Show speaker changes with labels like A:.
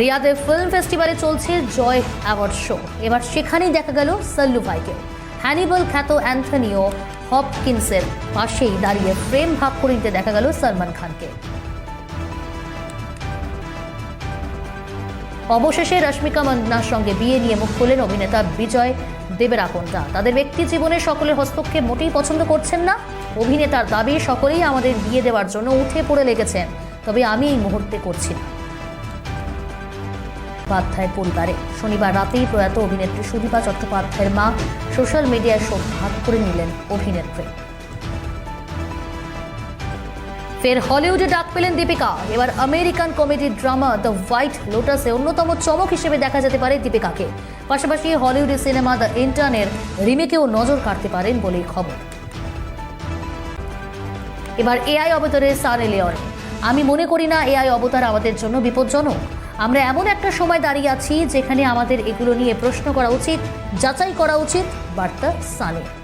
A: রিয়াদে film ফেস্টিভ্যালে চলছে জয় award show. এবার সেখানেই দেখা গেল সাল্লু ভাইকে। হ্যানিবল খ্যাত অ্যান্থনিও হপকিন্সের পাশেই দাঁড়িয়ে ফ্রেম ভাগ করে নিতে দেখা গেল সলমান খানকে। অবশেষে রশ্মিকা মন্দনার সঙ্গে বিয়ে নিয়ে মুখ খুললেন অভিনেতা বিজয় দেবেরাকোন্ডা তাদের ব্যক্তি জীবনে সকলের হস্তক্ষেপ মোটেই পছন্দ করছেন না। অভিনেতার দাবি, সকলেই আমাদের বিয়ে দেওয়ার জন্য উঠে পড়ে লেগেছেন, তবে আমি এই মুহূর্তে করছি না। চট্টোপাধ্যায়ের পরিবারে। শনিবার রাতেই প্রয়াত অভিনেত্রী সুদীপা চট্টোপাধ্যায়ের মা সোশ্যাল মিডিয়ায় শোক ভাগ করে নিলেন অভিনেত্রী। ফের হলিউডে ডাক পেলেন দীপিকা। এবার American comedy drama the White লোটাসে অন্যতম চমক হিসেবে দেখা যেতে পারে দীপিকাকে। পাশাপাশি হলিউডের সিনেমা দ্য ইন্টার্নের রিমেকেও নজর কাটতে পারেন বলেই খবর। এবার এআই অবতারে সান এলিয়ন। আমি মনে করি না এআই অবতার আমাদের জন্য বিপজ্জনক। আমরা এমন একটা সময় দাঁড়িয়ে আছি যেখানে আমাদের এগুলো নিয়ে প্রশ্ন করা উচিত, যাচাই করা উচিত, বার্তা সানে